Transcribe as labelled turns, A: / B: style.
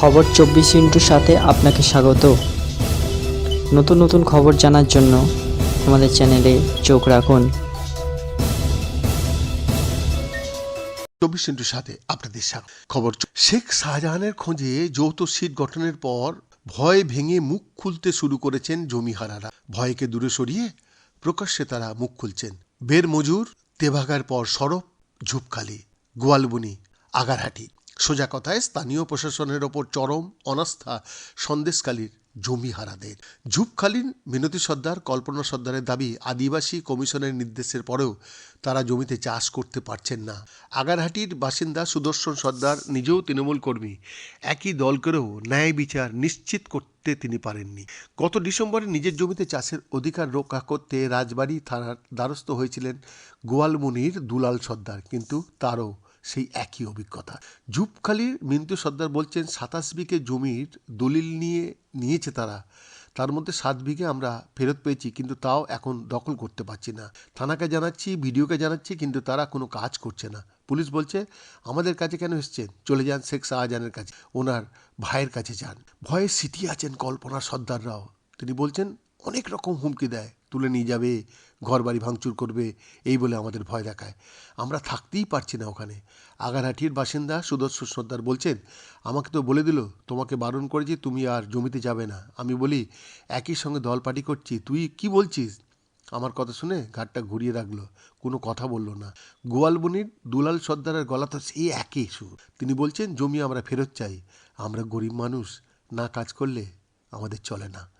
A: খবর চব্বিশ ইন্টুর সাথে আপনাকে স্বাগত। নতুন নতুন খবর জানার জন্য আমাদের চ্যানেলে চোখ রাখুন।
B: চব্বিশ ইন্টুর সাথে আপনাদের স্বাগত। খবর শেখ শাহজাহানের খোঁজে যৌথ সিট গঠনের পর ভয় ভেঙে মুখ খুলতে শুরু করেছেন জমিহারারা। ভয়কে দূরে সরিয়ে প্রকাশ্যে তারা মুখ খুলছেন। বের মজুর তেভাগার পর সরব, ঝুপখালি, গোয়ালবনি, আগারহাটি। সোজা কথায় স্থানীয় প্রশাসনের ওপর চরম অনাস্থা সন্দেশকালীর জমিহারাদের। ঝুপখালীর মিনতি সর্দার, কল্পনা সর্দারের দাবি আদিবাসী কমিশনের নির্দেশের পরেও তারা জমিতে চাষ করতে পারছেন না। আগারহাটির বাসিন্দা সুদর্শন সর্দার নিজেও তৃণমূল কর্মী। একই দল করেও ন্যায় বিচার নিশ্চিত করতে তিনি পারেননি। গত ডিসেম্বরে নিজের জমিতে চাষের অধিকার রক্ষা করতে রাজবাড়ী থানার দ্বারস্থ হয়েছিলেন গোয়ালমুনির দুলাল সর্দার, কিন্তু তারও সেই একই অভিজ্ঞতা। জুপখালির মিন্তু সর্দার বলছেন, সাতাশ বিঘে জমির দলিল নিয়ে নিয়েছে তারা। তার মধ্যে সাত বিঘে আমরা ফেরত পেয়েছি, কিন্তু তাও এখন দখল করতে পারছি না। থানাকে জানাচ্ছি ভিডিওকে জানাচ্ছি, কিন্তু তারা কোনো কাজ করছে না। পুলিশ বলছে, আমাদের কাছে কেন এসছেন? চলে যান শেখ শাহজাহানের কাছে। ওনার ভাইয়ের কাছে যান। ভয়ে সিটি আছেন কল্পনা সর্দাররাও। তিনি বলছেন, অনেক রকম হুমকি দেয়। তুলে নিয়ে যাবে ঘর বাড়ি ভাঙচুর করবে, এই বলে আমাদের ভয় দেখায়। আমরা থাকতেই পারছি না ওখানে। আগারহাটির বাসিন্দা সুদর্শন সর্দার বলছেন, আমাকে তো বলে দিল, তোমাকে বারণ করেছি, তুমি আর জমিতে যাবে না। আমি বলি, একই সঙ্গে দল পার্টি করছি, তুই কি বলছিস? আমার কথা শুনে ঘাটটা ঘুরিয়ে রাখল, কোনো কথা বলল না। গোয়ালবনির দুলাল সর্দারের গলা তো সেই একই সুর। তিনি বলছেন, জমি আমরা ফেরত চাই, আমরা গরিব মানুষ, না কাজ করলে আমাদের চলে না।